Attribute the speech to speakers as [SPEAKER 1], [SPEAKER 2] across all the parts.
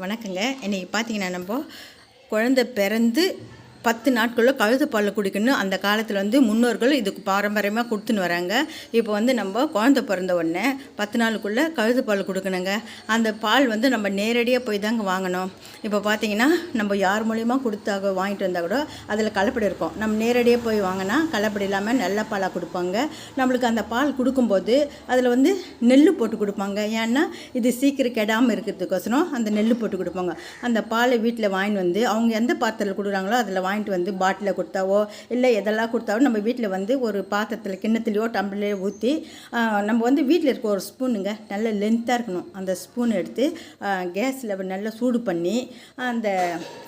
[SPEAKER 1] வணக்கங்க. இன்றைக்கி பார்த்தீங்கன்னா நம்ம குழந்தை பிறந்து பத்து நாட்களில் கழுத்து பால் குடிக்கணும். அந்த காலத்தில் வந்து முன்னோர்கள் இதுக்கு பாரம்பரியமாக கொடுத்துன்னு வராங்க. இப்போ வந்து நம்ம குழந்தை பிறந்த உடனே பத்து நாளுக்குள்ளே கழுத்து பால் கொடுக்கணுங்க. அந்த பால் வந்து நம்ம நேரடியாக போய் தாங்க வாங்கணும். இப்போ பார்த்தீங்கன்னா நம்ம யார் மூலியமாக கொடுத்தாக வாங்கிட்டு வந்தால் கூட அதில் கலப்படி இருக்கும். நம்ம நேரடியாக போய் வாங்கினா கலப்படி இல்லாமல் நல்ல பாலாக கொடுப்பாங்க. நம்மளுக்கு அந்த பால் கொடுக்கும்போது அதில் வந்து நெல் போட்டு கொடுப்பாங்க. ஏன்னா இது சீக்கிரம் கெடாமல் இருக்கிறதுக்கோசரம் அந்த நெல் போட்டு கொடுப்பாங்க. அந்த பாலை வீட்டில் வாங்கிட்டு வந்து அவங்க எந்த பாத்திரத்தில் கொடுக்குறாங்களோ அதில் வாங்கிட்டு வந்து பாட்டிலில் கொடுத்தாவோ இல்லை எதெல்லாம் கொடுத்தாவோ நம்ம வீட்டில் வந்து ஒரு பாத்திரத்தில் கிண்ணத்துலையோ டம்ளர்லையோ ஊற்றி நம்ம வந்து வீட்டில் இருக்க ஒரு ஸ்பூனுங்க நல்ல லென்த்தாக இருக்கணும். அந்த ஸ்பூன் எடுத்து கேஸில் நல்லா சூடு பண்ணி அந்த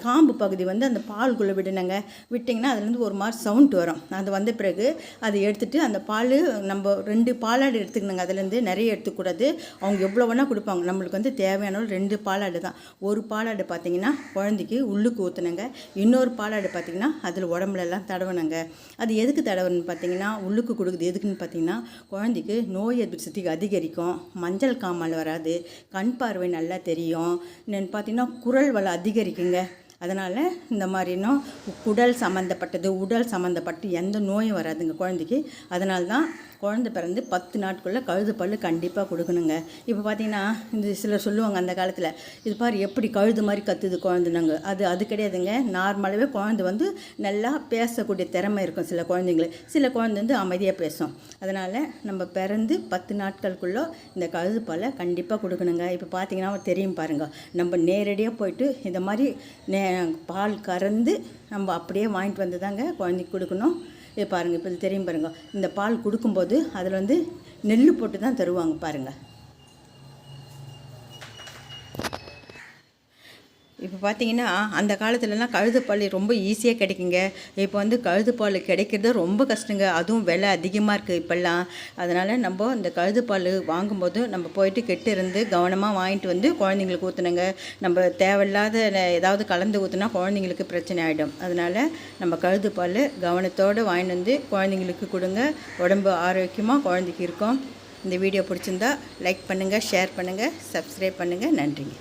[SPEAKER 1] காம்பு பகுதி வந்து அந்த பால்குள்ளே விடணுங்க. விட்டிங்கன்னா அதுலேருந்து ஒரு மாதிரி சவுண்ட் வரும். அது வந்த பிறகு அதை எடுத்துட்டு அந்த பால் நம்ம ரெண்டு பாலாடு எடுத்துக்கணுங்க. அதுலேருந்து நிறைய எடுத்துக்கூடாது. அவங்க எவ்வளோ வேணால் கொடுப்பாங்க. நம்மளுக்கு வந்து தேவையான ரெண்டு பாலாடு தான். ஒரு பாலாடு பார்த்தீங்கன்னா குழந்தைக்கு உள்ளுக்கு ஊற்றுனுங்க இன்னொரு பாலாடு பார்த்தீங்கன்னா அதில் உடம்புலலாம் தடவணுங்க. அது எதுக்கு தடவணும்னு பார்த்தீங்கன்னா உள்ளுக்கு கொடுக்குது. எதுக்குன்னு பார்த்தீங்கன்னா குழந்தைக்கு நோய் எதிர்ப்பு சக்தி அதிகரிக்கும். மஞ்சள் காமால் வராது. கண் பார்வை நல்லா தெரியும். என்னென்னு பார்த்தீங்கன்னா குரல் வளம் அதிகரிக்குங்க. அதனால் இந்த மாதிரினும் குடல் சம்மந்தப்பட்டது உடல் சம்மந்தப்பட்டு எந்த நோயும் வராதுங்க குழந்தைக்கு. அதனால தான் குழந்தை பிறந்து பத்து நாட்குள்ளே கழுது பல் கண்டிப்பாக கொடுக்கணுங்க. இப்போ பார்த்தீங்கன்னா இந்த சிலர் சொல்லுவாங்க அந்த காலத்தில் இது பாரு எப்படி கழுது மாதிரி கத்துது குழந்தைனாங்க. அது அது கிடையாதுங்க. நார்மலாகவே குழந்தை வந்து நல்லா பேசக்கூடிய திறமை இருக்கும் சில குழந்தைங்களுக்கு. சில குழந்தை வந்து அமைதியாக பேசும். அதனால் நம்ம பிறந்து பத்து நாட்களுக்குள்ளே இந்த கழுது பாலை கண்டிப்பாக கொடுக்கணுங்க. இப்போ பார்த்தீங்கன்னா தெரியும் பாருங்கள் நம்ம நேரடியாக போயிட்டு இந்த மாதிரி நே பால் கறந்து நம்ம அப்படியே வாங்கிட்டு வந்து தாங்க குழந்தைக்கு கொடுக்கணும். இது பாருங்கள் இப்போ தெரியும் பாருங்கள் இந்த பால் கொடுக்கும்போது அதில் வந்து நெல் போட்டு தான் தருவாங்க பாருங்கள் இப்போ பார்த்தீங்கன்னா அந்த காலத்துலலாம் கழுதுப்பால் ரொம்ப ஈஸியாக கிடைக்குங்க. இப்போ வந்து கழுதுப்பால் கிடைக்கிறது ரொம்ப கஷ்டங்க. அதுவும் விலை அதிகமாக இருக்குது இப்போல்லாம். அதனால் நம்ம இந்த கழுதுப்பால் வாங்கும்போது நம்ம போயிட்டு கெட்டு இருந்து கவனமாக வாங்கிட்டு வந்து குழந்தைங்களுக்கு ஊற்றுனுங்க நம்ம தேவையில்லாத ஏதாவது கலந்து ஊற்றுனா குழந்தைங்களுக்கு பிரச்சனை ஆகிடும் அதனால் நம்ம கழுதுப்பால் கவனத்தோடு வாங்கிட்டு வந்து குழந்தைங்களுக்கு கொடுங்க. உடம்பு ஆரோக்கியமாக குழந்தைக்கு இருக்கும். இந்த வீடியோ பிடிச்சிருந்தா லைக் பண்ணுங்கள் ஷேர் பண்ணுங்கள் சப்ஸ்கிரைப் பண்ணுங்கள் நன்றிங்க.